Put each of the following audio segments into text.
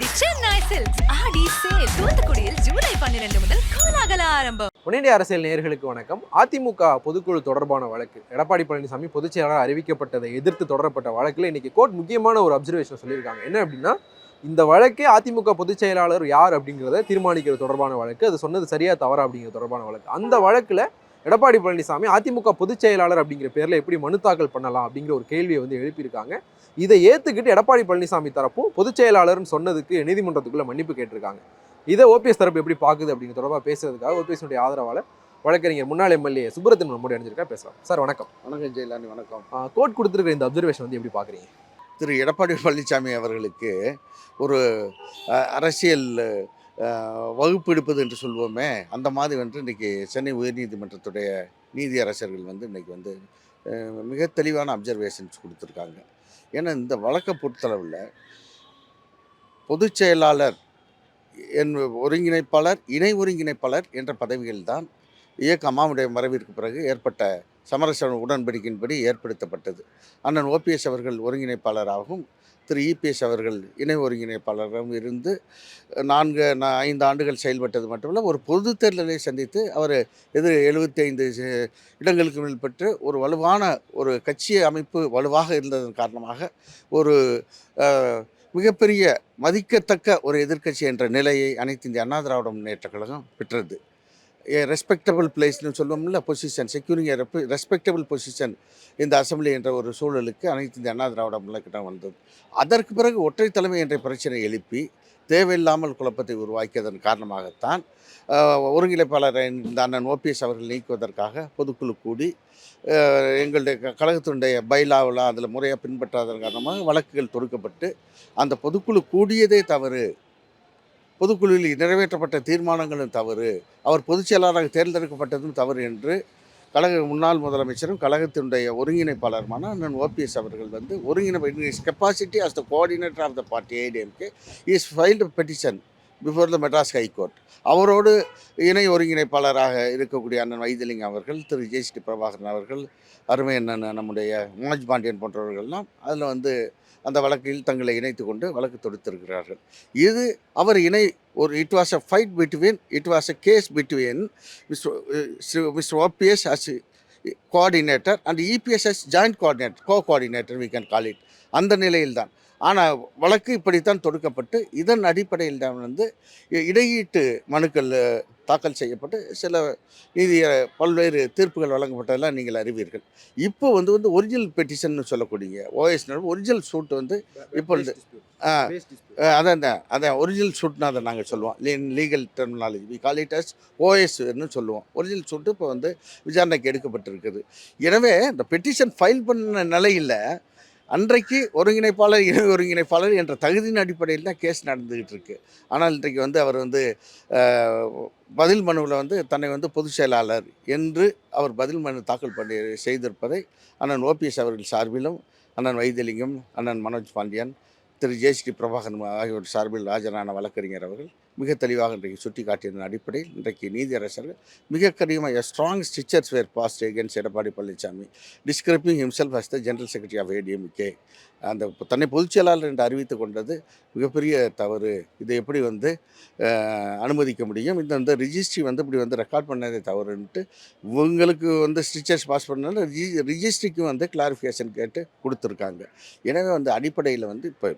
தி Chennai Silks Aadi sale தூத்துக்குடியில் July பன்னிரண்டு முதல் கோலாகல ஆரம்பம். அரசியல் நேயர்களுக்கு வணக்கம். அதிமுக பொதுக்குழு தொடர்பான வழக்கு. எடப்பாடி பழனிசாமி பொதுச் செயலாளர் அறிவிக்கப்பட்டதை எதிர்த்து தொடரப்பட்ட வழக்கில் இன்னைக்கு கோர்ட் முக்கியமான ஒரு அப்சர்வேஷன் சொல்லியிருக்காங்க. என்ன அப்படின்னா இந்த வழக்கே அதிமுக பொதுச் செயலாளர் யார் அப்படிங்கிறத தீர்மானிக்கிறது தொடர்பான வழக்கு. அது சொன்னது சரியா தவறா அப்படிங்கிறது தொடர்பான வழக்கு. அந்த வழக்கில் எடப்பாடி பழனிசாமி அதிமுக பொதுச் செயலாளர் அப்படிங்கிற பேரில் எப்படி மனு தாக்கல் பண்ணலாம் அப்படிங்கிற ஒரு கேள்வியை வந்து எழுப்பியிருக்காங்க. இதை ஏற்றுக்கிட்டு எடப்பாடி பழனிசாமி தரப்பும் பொதுச் செயலாளர்னு சொன்னதுக்கு நீதிமன்றத்துக்குள்ள மன்னிப்பு கேட்டிருக்காங்க. இதை ஓபிஎஸ் தரப்பு எப்படி பார்க்குது அப்படிங்கிற தொடர்பாக பேசுறதுக்காக ஓபிஎஸ்னுடைய ஆதரவாளர் வழக்கறிஞர் முன்னாள் எம்எல்ஏ சுப்ரத்தன் நம்மோடு அணிஞ்சிருக்கா பேசலாம். சார் வணக்கம். வணக்கம் ஜெயலானி வணக்கம். கோர்ட் கொடுத்துருக்கிற இந்த அப்சர்வேஷன் வந்து எப்படி பார்க்குறீங்க திரு எடப்பாடி பழனிசாமி அவர்களுக்கு ஒரு அரசியல் வகுப்பு எடுப்பது என்று சொல்வோமே அந்த மாதிரி வந்து இன்றைக்கி சென்னை உயர்நீதிமன்றத்துடைய நீதியரசர்கள் வந்து இன்றைக்கி வந்து மிக தெளிவான அப்சர்வேஷன்ஸ் கொடுத்துருக்காங்க. ஏன்னா இந்த வழக்கை பொறுத்தளவில் பொதுச் செயலாளர் என் ஒருங்கிணைப்பாளர் இணை ஒருங்கிணைப்பாளர் என்ற பதவிகள் தான் இயக்க அம்மாவுடைய மறைவிற்கு பிறகு ஏற்பட்ட சமரச உடன்படிக்கையின்படி ஏற்படுத்தப்பட்டது. அண்ணன் ஓபிஎஸ் அவர்கள் ஒருங்கிணைப்பாளராகவும் திரு இபிஎஸ் அவர்கள் இணை ஒருங்கிணைப்பாளராகவும் இருந்து நான்கு நா- ஐந்து ஆண்டுகள் செயல்பட்டது மட்டுமல்ல ஒரு பொது தேர்தலை சந்தித்து அவர் எதிர் எழுபத்தி ஐந்து இடங்களுக்கு மேல் பெற்று ஒரு வலுவான ஒரு கட்சி அமைப்பு வலுவாக இருந்ததன் காரணமாக ஒரு மிகப்பெரிய மதிக்கத்தக்க ஒரு எதிர்க்கட்சி என்ற நிலையை அனைத்து இந்திய அண்ணா திராவிட முன்னேற்ற கழகம் பெற்றது. ரெஸ்பெக்டபிள் பிளேஸ்னு சொல்லுவோம்ல பொசிஷன் செக்யூரிங் ரெஸ்பெக்டபிள் பொசிஷன் இந்த அசெம்பிளி என்ற ஒரு சூழலுக்கு அனைத்து இந்த அண்ணா திராவிட முன்னேற்றம் வந்தது. அதற்கு பிறகு ஒற்றை தலைமை என்ற பிரச்சனை எழுப்பி தேவையில்லாமல் குழப்பத்தை உருவாக்கியதன் காரணமாகத்தான் ஒருங்கிணைப்பாளர் இந்த அண்ணன் ஓபிஎஸ் அவர்கள் நீக்குவதற்காக பொதுக்குழு கூடி எங்களுடைய க- கழகத்தினுடைய பைலாவில் அதில் முறையாக பின்பற்றாதன் காரணமாக வழக்குகள் தொடுக்கப்பட்டு அந்த பொதுக்குழு கூடியதே தவறு. பொதுக்குழுவில் நிறைவேற்றப்பட்ட தீர்மானங்களும் தவறு. அவர் பொதுச் செயலாளராக தேர்ந்தெடுக்கப்பட்டதும் தவறு என்று கழக முன்னாள் முதலமைச்சரும் கழகத்தினுடைய ஒருங்கிணைப்பாளருமான அண்ணன் ஓபிஎஸ் அவர்கள் வந்து ஒருங்கிணைப்பு is capacity as the coordinator of the party ADMK is filed petition before the Madras high court அவரோடு இணை ஒருங்கிணைப்பாளராக இருக்கக்கூடிய அண்ணன் வைத்திலிங்கம் அவர்கள் திரு ஜெயஸ்ரீ பிரபாகரன் அவர்கள் அருமை அண்ணன் நம்முடைய மனோஜ் பாண்டியன் போன்றவர்கள்லாம் அதில் வந்து அந்த வழக்கில் தங்களை இணைத்து கொண்டு வழக்கு தொடுத்திருக்கிறார்கள். இது அவர் இணை ஒரு it was a fight between it was a case between mister OPS as coordinator and EPS as joint coordinator co coordinator we can call it அந்த நிலையில்தான். ஆனால் வழக்கு இப்படித்தான் தொடுக்கப்பட்டு இதன் அடிப்படையில் தான் வந்து இடையீட்டு மனுக்கள் தாக்கல் செய்யப்பட்டு சில நீதி பல்வேறு தீர்ப்புகள் வழங்கப்பட்டதெல்லாம் நீங்கள் அறிவீர்கள். இப்போ வந்து வந்து ஒரிஜினல் பெட்டிஷன் சொல்லக்கூடிய ஓஎஸ் ஒரிஜினல் சூட் வந்து இப்பொழுது ஆ, அதான் தான் அதான் ஒரிஜினல் சூட்னா அதை நாங்கள் சொல்லுவோம். Legal terminology we call it as ஓஎஸ்ன்னு சொல்லுவோம். ஒரிஜினல் சூட்டு இப்போ வந்து விசாரணைக்கு எடுக்கப்பட்டிருக்குது. எனவே இந்த பெட்டிஷன் ஃபைல் பண்ண நிலையில் அன்றைக்கு ஒருங்கிணைப்பாளர் இணை ஒருங்கிணைப்பாளர் என்ற தகுதியின் அடிப்படையில் தான் கேஸ் நடந்துக்கிட்டு இருக்கு. ஆனால் இன்றைக்கு வந்து அவர் வந்து பதில் மனுவில் வந்து தன்னை வந்து பொதுச் செயலாளர் என்று அவர் பதில் மனு தாக்கல் பண்ணி செய்திருப்பதை அண்ணன் ஓபிஎஸ் அவர்கள் சார்பிலும் அண்ணன் வைத்தியலிங்கம் அண்ணன் மனோஜ் பாண்டியன் திரு ஜெயஸ்ரீ பிரபாகரன் ஆகியோர் சார்பில் ஆஜரான வழக்கறிஞர் அவர்கள் மிக தெளிவாக இன்றைக்கு சுட்டி காட்டியதன் அடிப்படையில் இன்றைக்கு நீதியரசர்கள் மிக கடினமாக strong strictures were passed against Edappadi Palaniswami. Describing himself as the general secretary of ADMK அந்த தன்னை பொதுச் செயலாளர் என்று அறிவித்து கொண்டது மிகப்பெரிய தவறு. இதை எப்படி வந்து அனுமதிக்க முடியும்? இந்த வந்து ரிஜிஸ்ட்ரி வந்து இப்படி வந்து ரெக்கார்ட் பண்ணதே தவறுன்ட்டு இவங்களுக்கு வந்து ஸ்டிச்சர்ஸ் பாஸ் பண்ணாலும் ரிஜி ரிஜிஸ்ட்ரிக்கும் வந்து கிளாரிஃபிகேஷன் கேட்டு கொடுத்துருக்காங்க. எனவே வந்து அடிப்படையில் வந்து இப்போ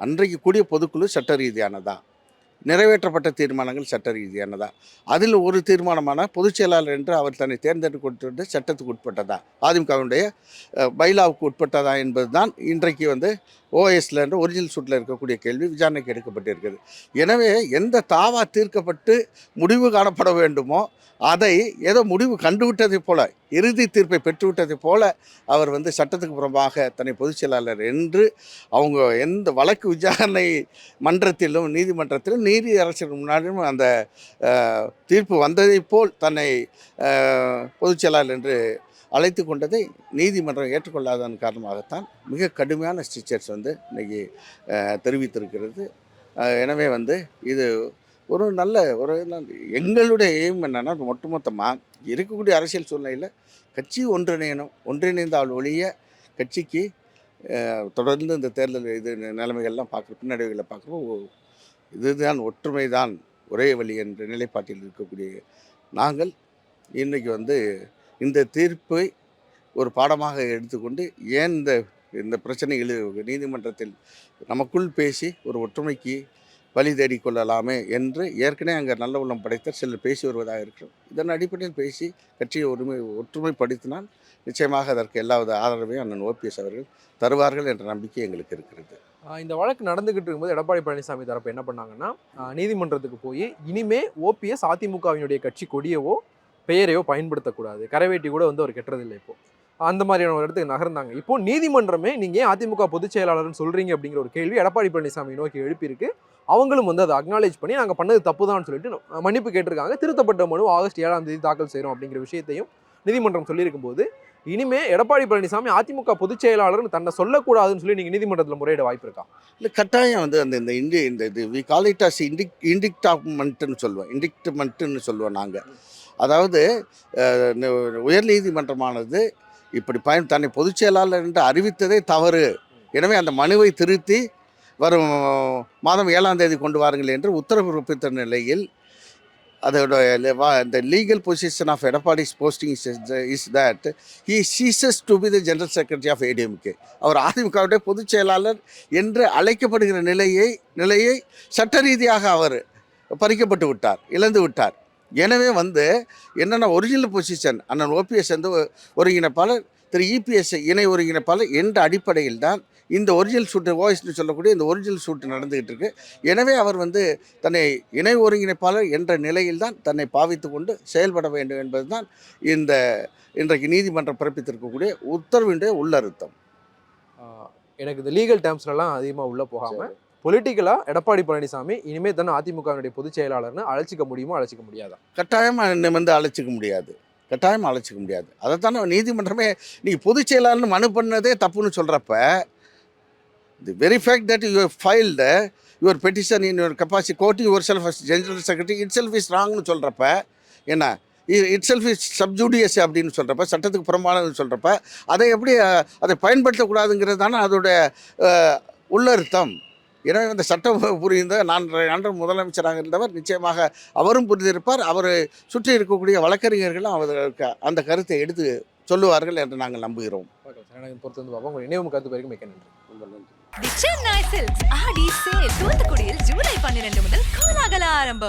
அன்றைக்கு கூடிய பொதுக்குழு சட்ட ரீதியானதான் நிறைவேற்றப்பட்ட தீர்மானங்கள் சட்ட ரீதியானதா? அதில் ஒரு தீர்மானமான பொதுச் செயலாளர் என்று அவர் தன்னை தேர்ந்தெடுக்கப்பட்டு சட்டத்துக்கு உட்பட்டதா? அதிமுகவினுடைய பைலாவுக்கு உட்பட்டதா என்பதுதான் இன்றைக்கு வந்து ஓஎஸ்ல என்ற ஒரிஜினல் சூட்டில் இருக்கக்கூடிய கேள்வி விசாரணைக்கு எடுக்கப்பட்டிருக்கிறது. எனவே எந்த தாவா தீர்க்கப்பட்டு முடிவு காணப்பட வேண்டுமோ அதை ஏதோ முடிவு கண்டுவிட்டதைப் போல இறுதி தீர்ப்பை பெற்றுவிட்டதைப் போல அவர் வந்து சட்டத்துக்கு புறம்பாக தன்னை பொதுச் செயலாளர் என்று அவங்க எந்த வழக்கு விசாரணை மன்றத்திலும் நீதிமன்றத்திலும் நீ நீதி அரசர் முன்னாடியும் அந்த தீர்ப்பு வந்ததைப் போல் தன்னை பொதுச் செயலாளர் என்று அழைத்து கொண்டதை நீதிமன்றம் ஏற்றுக்கொள்ளாததன் காரணமாகத்தான் மிக கடுமையான ஸ்டிச்சர்ஸ் வந்து இன்றைக்கி தெரிவித்திருக்கிறது. எனவே வந்து இது ஒரு நல்ல ஒரு எங்களுடைய எய்ம் என்னென்னா ஒட்டுமொத்தமாக இருக்கக்கூடிய அரசியல் சூழ்நிலையில் கட்சி ஒன்றிணையணும். ஒன்றிணைந்தால் ஒழிய கட்சிக்கு தொடர்ந்து இந்த தேர்தல் இது நிலைமைகள்லாம் பார்க்குற பின்னடைவுகளை பார்க்குறப்போ இதுதான் ஒற்றுமை தான் ஒரே வழி என்ற நிலைப்பாட்டில் இருக்கக்கூடிய நாங்கள் இன்றைக்கி வந்து இந்த தீர்ப்பை ஒரு பாடமாக எடுத்துக்கொண்டு ஏன் இந்த இந்த பிரச்சனைகள் நீதிமன்றத்தில் நமக்குள் பேசி ஒரு ஒற்றுமைக்கு வழி தேடி கொள்ளலாமே என்று ஏற்கனவே அங்கே நல்ல உள்ளம் படைத்த சிலர் பேசி வருவதாக இருக்கிறோம். இதன் அடிப்படையில் பேசி கட்சியை ஒருமை ஒற்றுமைப்படுத்தினால் நிச்சயமாக அதற்கு எல்லாவித ஆதரவையும் அண்ணன் ஓபிஎஸ் அவர்கள் தருவார்கள் என்ற நம்பிக்கை எங்களுக்கு இருக்கிறது. இந்த வழக்கு நடந்துகிட்டு இருக்கும்போது எடப்பாடி பழனிசாமி தரப்பு என்ன பண்ணாங்கன்னா நீதிமன்றத்துக்கு போய் இனிமே ஓபிஎஸ் அதிமுகவினுடைய கட்சி கொடியவோ பெயரையோ பயன்படுத்தக்கூடாது. கரைவேட்டி கூட வந்து அவர் கெட்டதில்லை இப்போ. அந்த மாதிரியான ஒரு இடத்துக்கு நகர்ந்தாங்க. இப்போ நீதிமன்றமே நீங்கள் ஏன் அதிமுக பொதுச் செயலாளர்னு சொல்கிறீங்க அப்படிங்கிற ஒரு கேள்வி எடப்பாடி பழனிசாமி நோக்கி எழுப்பியிருக்கு. அவங்களும் வந்து அதை அக்னாலேஜ் பண்ணி நாங்கள் பண்ணது தப்பு தான் சொல்லிட்டு மன்னிப்பு கேட்டிருக்காங்க. திருத்தப்பட்ட மனு ஆகஸ்ட் ஏழாம் தேதி தாக்கல் செய்கிறோம் அப்படிங்கிற விஷயத்தையும் நீதிமன்றம் சொல்லியிருக்கும் போது இனிமே எடப்பாடி பழனிசாமி அதிமுக பொதுச் செயலாளர்னு தன்னை சொல்லக்கூடாதுன்னு சொல்லி நீங்க நீதிமன்றத்தில் முறையிட வாய்ப்பு இருக்கா? இல்லை கட்டாயம் வந்து அந்த இந்த இண்டி இந்த இது we call it as indict இண்டிக்டாமெண்ட்டுன்னு சொல்லுவோம். இண்டிக்டமெண்ட்டுன்னு சொல்லுவோம் நாங்கள் அதாவது அஹ், உயர்நீதிமன்றமானது இப்படி பயன் தன்னை பொதுச் செயலாளர் என்று அறிவித்ததே தவறு. எனவே அந்த மனுவை திருத்தி வரும் மாதம் ஏழாம் தேதி கொண்டு வாருங்கள் என்று உத்தரவு பிறப்பித்த நிலையில் அதோட இந்த legal position of Edappadi's posting is that he ceases to be the general secretary of ADMK அவர் அதிமுகவுடைய பொதுச் செயலாளர் என்று அழைக்கப்படுகிற நிலையை நிலையை சட்ட ரீதியாக அவர் பறிக்கப்பட்டு விட்டார் இழந்து விட்டார். எனவே வந்து என்னென்ன ஒரிஜினல் பொசிஷன் அண்ணன் ஓபிஎஸ் வந்து ஒருங்கிணைப்பாளர் திரு இபிஎஸ் இணை ஒருங்கிணைப்பாளர் என்ற அடிப்படையில் தான் இந்த ஒரிஜினல் ஷூட்டு ஓஎஸ்னு சொல்லக்கூடிய இந்த ஒரிஜினல் ஷூட்டு நடந்துகிட்டு இருக்கு. எனவே அவர் வந்து தன்னை இணை ஒருங்கிணைப்பாளர் என்ற நிலையில் தான் தன்னை பாவித்து கொண்டு செயல்பட வேண்டும் என்பதுதான் இந்த இன்றைக்கு நீதிமன்றம் பிறப்பித்திருக்கக்கூடிய உத்தரவினுடைய உள்ளர்த்தம். ஆஹ் எனக்கு இந்த லீகல் டேர்ம்ஸ்லாம் அதிகமாக உள்ள போகாம பொலிட்டிக்கலா எடப்பாடி பழனிசாமி இனிமே தானே அதிமுகவினுடைய பொதுச் செயலாளர்னு அழைச்சிக்க முடியுமோ அழைச்சிக்க முடியாதா? கட்டாயமாக என்னை வந்து அழைச்சிக்க முடியாது. கட்டாயமாக அழைச்சிக்க முடியாது. அதைத்தானே நீதிமன்றமே நீங்கள் பொதுச் செயலாளர்னு மனு பண்ணதே தப்புன்னு சொல்கிறப்ப the very fact that you filed your petition in your capacity quoting yourself general secretary itself is ராங்னு சொல்கிறப்ப என்ன இட் செல்ஃப் இஸ் சப்ஜூடியஸ் அப்படின்னு சொல்கிறப்ப சட்டத்துக்கு புறம்பானதுன்னு சொல்கிறப்ப அதை எப்படி அதை பயன்படுத்தக்கூடாதுங்கிறது தானே அதோடய உள்ளர்த்தம். எனவே அந்த சட்டம் புரிந்த நான் அன்று முதலமைச்சராக இருந்தவர் நிச்சயமாக அவரும் புரிந்திருப்பார். அவர் சுற்றி இருக்கக்கூடிய வழக்கறிஞர்களும் அவருக்கு அந்த கருத்தை எடுத்து சொல்லுவார்கள் என்று நாங்கள் நம்புகிறோம். பொறுத்து வந்து பார்ப்போம். உங்கள் இணையம் கருத்து வரைக்கும் மிக்க நன்றி. ரொம்ப நன்றி. தி சென்னை சில்க்ஸ் ஆடி சேல் தூத்துக்குடியில் ஜூலை பன்னிரண்டு முதல் கோலாகல ஆரம்பம்.